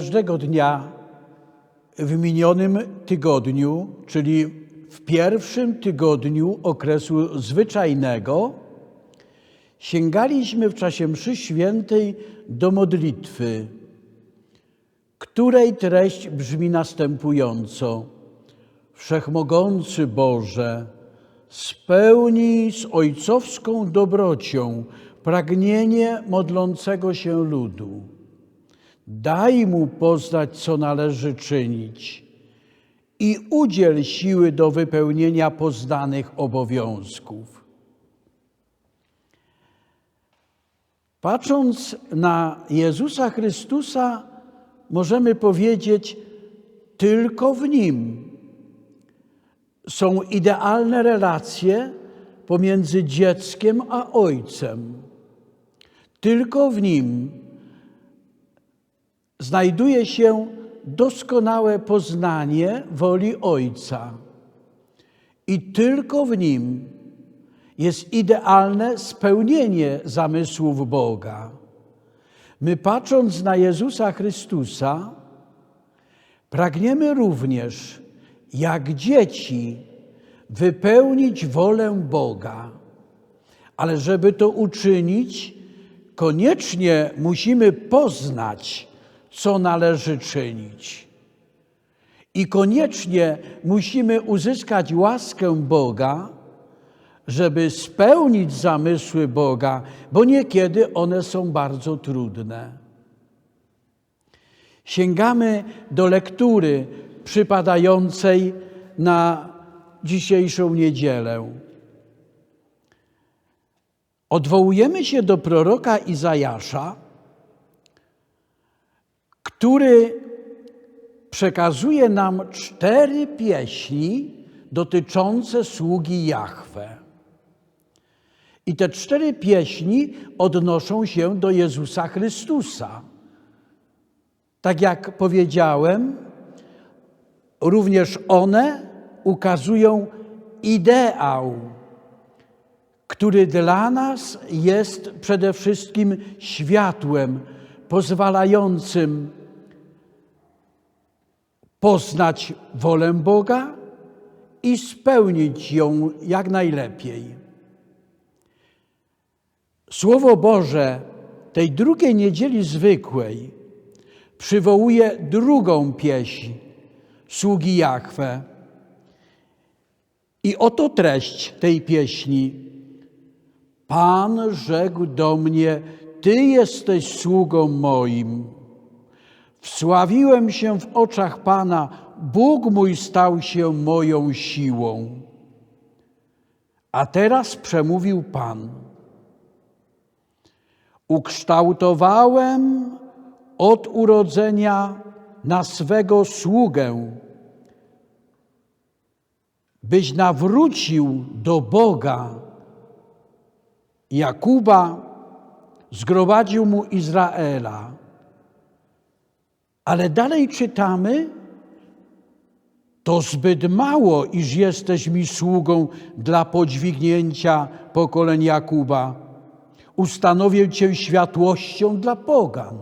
każdego dnia w minionym tygodniu, czyli w pierwszym tygodniu okresu zwyczajnego, sięgaliśmy w czasie mszy świętej do modlitwy, której treść brzmi następująco: Wszechmogący Boże, spełnij z ojcowską dobrocią pragnienie modlącego się ludu. Daj mu poznać, co należy czynić i udziel siły do wypełnienia poznanych obowiązków. Patrząc na Jezusa Chrystusa, możemy powiedzieć, tylko w Nim są idealne relacje pomiędzy dzieckiem a ojcem. Tylko w Nim znajduje się doskonałe poznanie woli Ojca. I tylko w Nim jest idealne spełnienie zamysłów Boga. My, patrząc na Jezusa Chrystusa, pragniemy również, jak dzieci, wypełnić wolę Boga. Ale żeby to uczynić, koniecznie musimy poznać, co należy czynić. I koniecznie musimy uzyskać łaskę Boga, żeby spełnić zamysły Boga, bo niekiedy one są bardzo trudne. Sięgamy do lektury przypadającej na dzisiejszą niedzielę. Odwołujemy się do proroka Izajasza, który przekazuje nam cztery pieśni dotyczące sługi Jahwe. I te cztery pieśni odnoszą się do Jezusa Chrystusa. Tak jak powiedziałem, również one ukazują ideał, który dla nas jest przede wszystkim światłem pozwalającym poznać wolę Boga i spełnić ją jak najlepiej. Słowo Boże tej drugiej niedzieli zwykłej przywołuje drugą pieśń sługi Jahwe. I oto treść tej pieśni. Pan rzekł do mnie, Ty jesteś sługą moim. Wsławiłem się w oczach Pana, Bóg mój stał się moją siłą. A teraz przemówił Pan. Ukształtowałem od urodzenia na swego sługę, byś nawrócił do Boga Jakuba, zgromadził mu Izraela. Ale dalej czytamy, to zbyt mało, iż jesteś mi sługą dla podźwignięcia pokoleń Jakuba. Ustanowię Cię światłością dla pogan.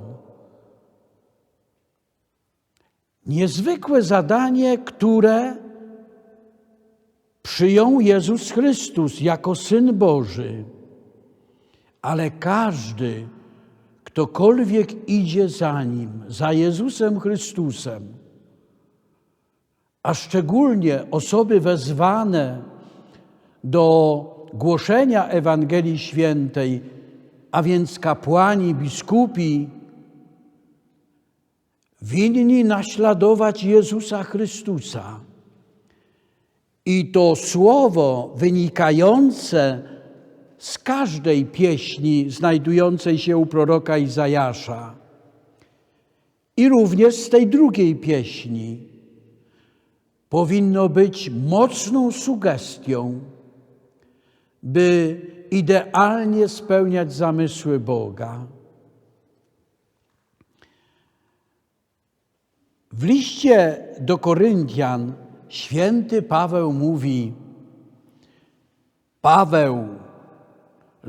Niezwykłe zadanie, które przyjął Jezus Chrystus jako Syn Boży. Ale każdy, ktokolwiek idzie za Nim, za Jezusem Chrystusem, a szczególnie osoby wezwane do głoszenia Ewangelii Świętej, a więc kapłani, biskupi, winni naśladować Jezusa Chrystusa. I to słowo wynikające z każdej pieśni znajdującej się u proroka Izajasza i również z tej drugiej pieśni powinno być mocną sugestią, by idealnie spełniać zamysły Boga. W liście do Koryntian święty Paweł mówi: Paweł,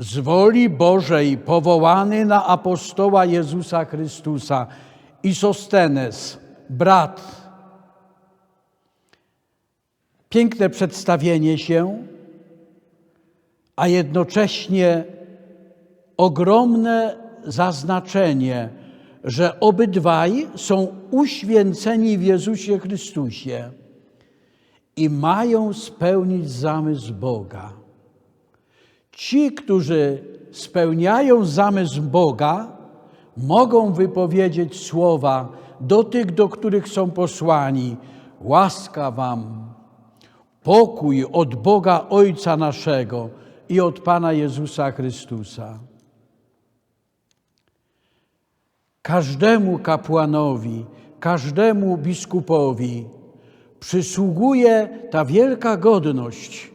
z woli Bożej powołany na apostoła Jezusa Chrystusa i Sostenes, brat. Piękne przedstawienie się, a jednocześnie ogromne zaznaczenie, że obydwaj są uświęceni w Jezusie Chrystusie i mają spełnić zamysł Boga. Ci, którzy spełniają zamysł Boga, mogą wypowiedzieć słowa do tych, do których są posłani: Łaska Wam, pokój od Boga Ojca naszego i od Pana Jezusa Chrystusa. Każdemu kapłanowi, każdemu biskupowi przysługuje ta wielka godność,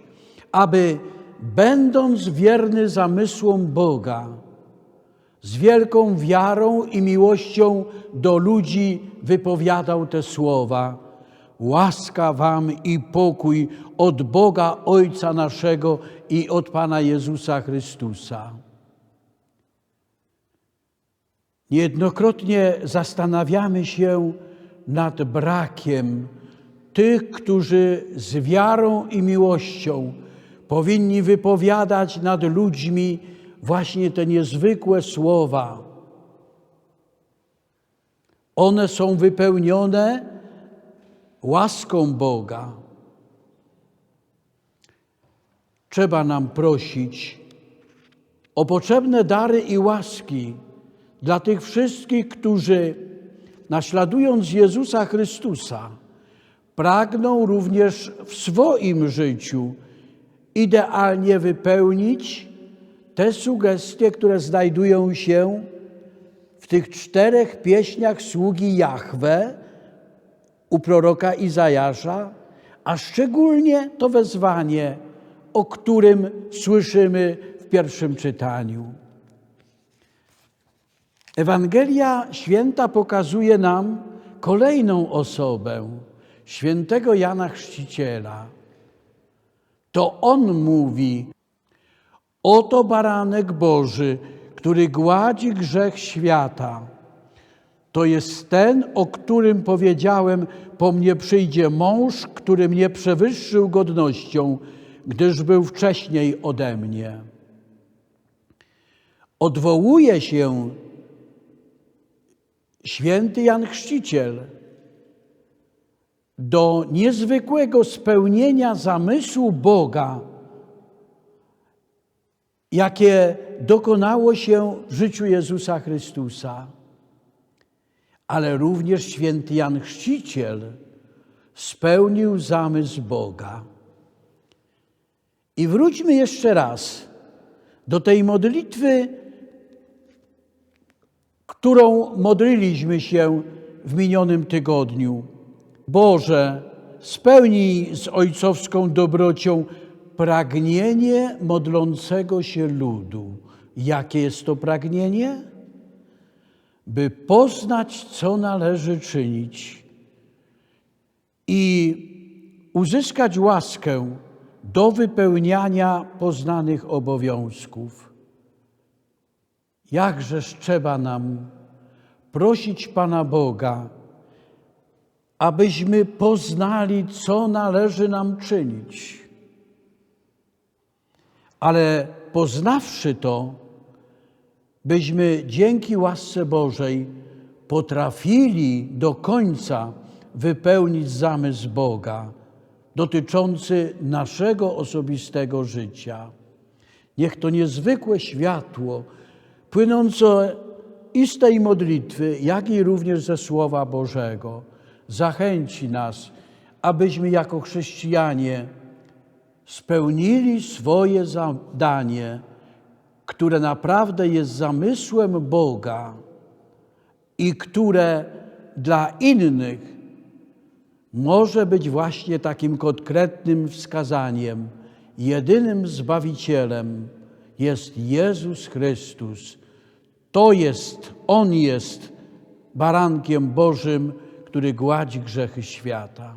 aby będąc wierny zamysłom Boga, z wielką wiarą i miłością do ludzi wypowiadał te słowa: Łaska Wam i pokój od Boga Ojca naszego i od Pana Jezusa Chrystusa. Niejednokrotnie zastanawiamy się nad brakiem tych, którzy z wiarą i miłością powinni wypowiadać nad ludźmi właśnie te niezwykłe słowa. One są wypełnione łaską Boga. Trzeba nam prosić o potrzebne dary i łaski dla tych wszystkich, którzy naśladując Jezusa Chrystusa, pragną również w swoim życiu idealnie wypełnić te sugestie, które znajdują się w tych czterech pieśniach sługi Jahwe u proroka Izajasza, a szczególnie to wezwanie, o którym słyszymy w pierwszym czytaniu. Ewangelia święta pokazuje nam kolejną osobę, świętego Jana Chrzciciela. To on mówi: Oto baranek Boży, który gładzi grzech świata. To jest ten, o którym powiedziałem: Po mnie przyjdzie mąż, który mnie przewyższył godnością, gdyż był wcześniej ode mnie. Odwołuje się święty Jan Chrzciciel do niezwykłego spełnienia zamysłu Boga, jakie dokonało się w życiu Jezusa Chrystusa. Ale również święty Jan Chrzciciel spełnił zamysł Boga. I wróćmy jeszcze raz do tej modlitwy, którą modliliśmy się w minionym tygodniu. Boże, spełnij z ojcowską dobrocią pragnienie modlącego się ludu. Jakie jest to pragnienie? By poznać, co należy czynić i uzyskać łaskę do wypełniania poznanych obowiązków. Jakżeż trzeba nam prosić Pana Boga, abyśmy poznali, co należy nam czynić. Ale poznawszy to, byśmy dzięki łasce Bożej potrafili do końca wypełnić zamysł Boga dotyczący naszego osobistego życia. Niech to niezwykłe światło płynące i z tej modlitwy, jak i również ze Słowa Bożego zachęci nas, abyśmy jako chrześcijanie spełnili swoje zadanie, które naprawdę jest zamysłem Boga i które dla innych może być właśnie takim konkretnym wskazaniem. Jedynym Zbawicielem jest Jezus Chrystus. To jest, On jest barankiem Bożym, który gładzi grzechy świata.